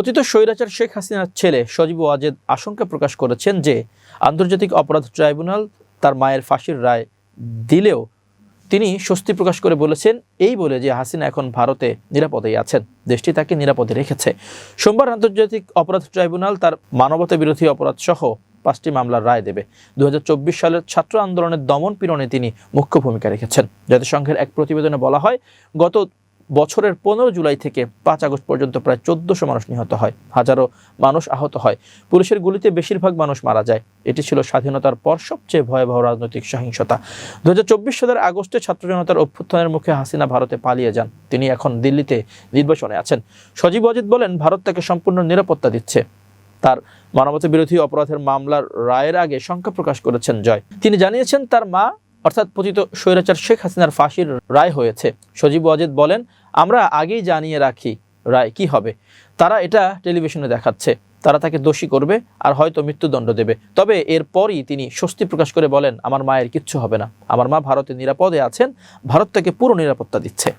পতিত স্বৈরাচার শেখ হাসিনার ছেলে সজীব ওয়াজেদ আশঙ্কা প্রকাশ করেছেন যে আন্তর্জাতিক অপরাধ ট্রাইব্যুনাল তার মায়ের ফাঁসির রায় দিলেও তিনি স্বস্তি প্রকাশ করে বলেছেন, এই বলে যে হাসিনা এখন ভারতে নিরাপদেই আছেন। দেশটি তাকে নিরাপদে রেখেছে। সোমবার আন্তর্জাতিক অপরাধ ট্রাইব্যুনাল তার মানবতা বিরোধী অপরাধ সহ পাঁচটি মামলার রায় দেবে। দু হাজার চব্বিশ সালের ছাত্র আন্দোলনের দমন পীড়নে তিনি মুখ্য ভূমিকা রেখেছেন। জাতিসংঘের এক প্রতিবেদনে বলা হয়, গত বছরের পনেরো জুলাই থেকে পাঁচ আগস্ট পর্যন্ত প্রায় চোদ্দশো মানুষ নিহত হয়। হাজারো মানুষ আহত হয়। পুলিশের গুলিতে বেশিরভাগ মানুষ মারা যায়। এটি ছিল স্বাধীনতার পর সবচেয়ে ভয়াবহ রাজনৈতিক সহিংসতা। দুই হাজার চব্বিশ সালের আগস্টে ছাত্র জনতার অভ্যুত্থানের মুখে হাসিনা ভারতে পালিয়ে যান। তিনি এখন দিল্লিতে নির্বাচনে আছেন। সজীব অজিত বলেন, ভারত তাকে সম্পূর্ণ নিরাপত্তা দিচ্ছে। তার মানবতা বিরোধী অপরাধের মামলার রায়ের আগে শঙ্কা প্রকাশ করেছেন জয়। তিনি জানিয়েছেন, তার মা অর্থাৎ পতিত স্বৈরাচার শেখ হাসিনার ফাঁসির রায় হয়েছে। সজীব ওয়াজেদ বলেন, আমরা আগেই জানিয়ে রাখি রায় কি হবে। তারা এটা টেলিভিশনে দেখাচ্ছে। তারা তাকে দোষী করবে আর হয়তো মৃত্যুদণ্ড দেবে। তবে এরপরই তিনি স্বস্তি প্রকাশ করে বলেন, আমার মায়ের কিচ্ছু হবে না। আমার মা ভারতে নিরাপদে আছেন। ভারত তাকে পুরো নিরাপত্তা দিচ্ছে।